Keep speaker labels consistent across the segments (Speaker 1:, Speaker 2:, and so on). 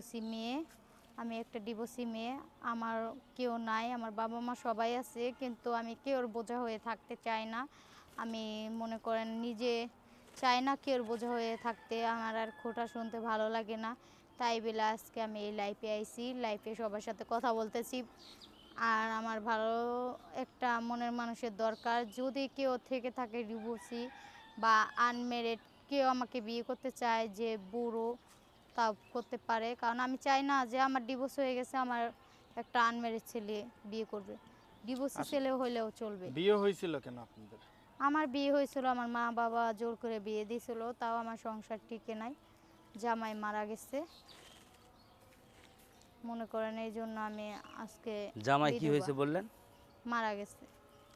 Speaker 1: Divorcee মেয়ে। আমি একটা ডিভোর্সি মেয়ে। আমার কেউ নাই, আমার বাবা মা সবাই আছে, কিন্তু আমি কেউর বোঝা হয়ে থাকতে চাই না। আমি মনে করেন নিজে চাই না কেউর বোঝা হয়ে থাকতে। আমার আর খোটা শুনতে ভালো লাগে না। তাই বলে আজকে আমি এই লাইফে আইছি। লাইফে সবার সাথে কথা বলতেছি। আর আমার ভালো একটা মনের মানুষের দরকার। যদি কেউ থেকে থাকে ডিভোর্সি বা আনমেরিড কেউ আমাকে বিয়ে করতে চায় যে বুড়ো তা করতে পারে। কারণ আমি চাই না যে আমার ডিভোর্স হয়ে গেছে আমার একটা আনমেরিড ছেলে বিয়ে করবে। ডিভোর্সি
Speaker 2: আচ্ছা।
Speaker 1: ছেলে হলেও চলবে।
Speaker 2: বিয়ে হয়েছিল কেন আপনাদের?
Speaker 1: আমার বিয়ে হয়েছিল আমার মা বাবা জোর করে বিয়ে দিয়েছিল তাও আমার সংসার টিকে নাই। জামাই মারা গেছে। মনে করেন এই জন্য আমি আজকে
Speaker 3: জামাই কি হয়েছে বললেন?
Speaker 1: মারা গেছে।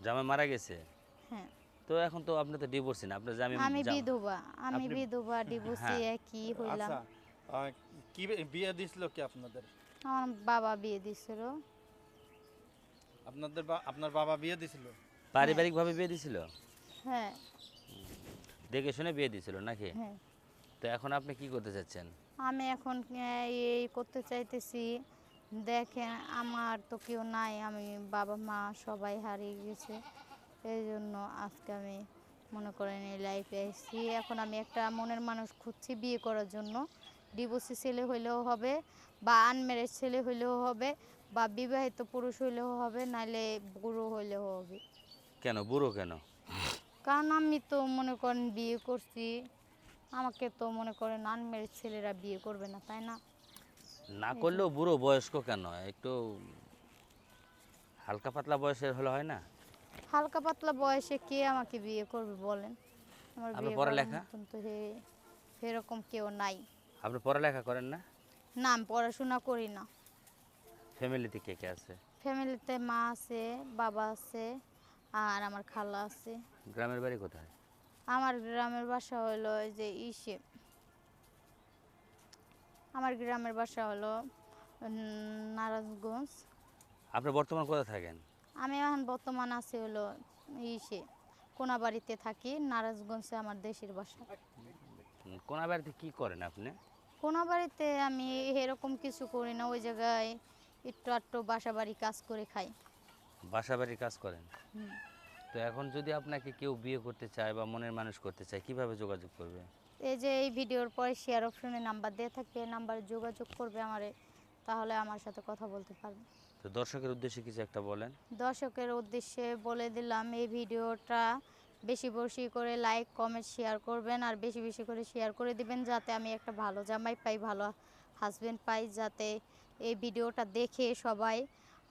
Speaker 3: জামাই মারা গেছে?
Speaker 1: হ্যাঁ।
Speaker 3: তো এখন তো আপনি তো ডিভোর্সি না আপনার জামাই
Speaker 1: আমি বিধবা আমি
Speaker 3: আপনি-
Speaker 1: বিধবা ডিভোর্সি
Speaker 3: হ্যাঁ।
Speaker 1: একই হইলাম।
Speaker 2: আচ্ছা। কি বিয়ে দিছিল কি আপনাদের?
Speaker 1: আমার বাবা বিয়ে দিছিল।
Speaker 2: আপনাদের আপনার বাবা বিয়ে দিছিল?
Speaker 3: পারিবারিকভাবে বিয়ে দিছিল?
Speaker 1: হ্যাঁ।
Speaker 3: দেখে শুনে বিয়ে দিছিল নাকি?
Speaker 1: হ্যাঁ।
Speaker 3: তো এখন আপনি কি করতে চাচ্ছেন?
Speaker 1: আমি এখন এই করতে চাইতেছি। দেখেন আমার তো কেউ নাই আমি বাবা মা সবাই হারিয়ে গেছে। এই জন্য আজকে আমি মনে করেন এই লাইফে এসেছি এখন আমি একটা মনের মানুষ খুঁজছি বিয়ে করার জন্য। ডিভোর্সি ছেলে হইলেও হবে বা আনম্যারেজ ছেলে হইলেও হবে বা বিবাহিত পুরুষ হইলেও হবে নাহলে বুড়ো হইলেও হবে।
Speaker 3: কেন? বুড়ো কেন?
Speaker 1: কারণ আমি তো মনে করেন বিয়ে করছি আমাকে তো মনে করেন আনম্যারেজ ছেলেরা বিয়ে করবে না তাই না?
Speaker 3: না করলেও বুড়ো বয়স্ক কেন? একটু হালকা পাতলা বয়সের হলে হয় না?
Speaker 1: হালকা পাতলা বয়সে কে আমাকে বিয়ে করবে বলেন? আমার বিয়ে
Speaker 3: পড়ালেখা?
Speaker 1: মতন তো হে- সেরকম কেউ নাই।
Speaker 3: আপনি পড়ালেখা করেন না?
Speaker 1: না আমি পড়াশোনা করি না।
Speaker 3: ফ্যামিলিতে কে কে আছে?
Speaker 1: ফ্যামিলিতে মা আছে বাবা আছে আর আমার খালা আছে।
Speaker 3: গ্রামের বাড়ি কোথায়?
Speaker 1: আমার গ্রামের বাসা হলো যে ইসে। আমার গ্রামের বাসা হলো নারায়ণগঞ্জ।
Speaker 3: আপনি বর্তমান কোথায় থাকেন?
Speaker 1: আমি এখন বর্তমান আছি হলো ইসে। কোনাবাড়িতে থাকি নারায়ণগঞ্জে আমার দেশের বাসা।
Speaker 3: উম, কোন বাড়িতে কি করেন আপনি?
Speaker 1: কোনাবাড়িতে আমি এরকম কিছু করি না ওই জায়গায় একটু আটটু বাসা বাড়ি কাজ করে খাই।
Speaker 3: বাসা বাড়ির কাজ করেন? তো এখন যদি আপনাকে কেউ বিয়ে করতে চায় বা মনের মানুষ করতে চায় কীভাবে যোগাযোগ করবে?
Speaker 1: এই যে এই ভিডিওর পরে শেয়ার অপশনে নাম্বার দিয়ে থাকবে নাম্বারে যোগাযোগ করবে আমারে তাহলে আমার সাথে কথা বলতে পারবে।
Speaker 3: তো দর্শকের উদ্দেশ্যে কিছু একটা বলেন।
Speaker 1: দর্শকের উদ্দেশ্যে বলে দিলাম এই ভিডিওটা বেশি বেশি করে লাইক কমেন্ট শেয়ার করবেন আর বেশি বেশি করে শেয়ার করে দিবেন যাতে আমি একটা ভালো জামাই পাই, ভালো হাজবেন্ড পাই, যাতে এই ভিডিওটা দেখে সবাই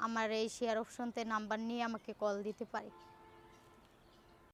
Speaker 1: আমার এই শেয়ার অপশনতে নাম্বার নিয়ে আমাকে কল দিতে পারে।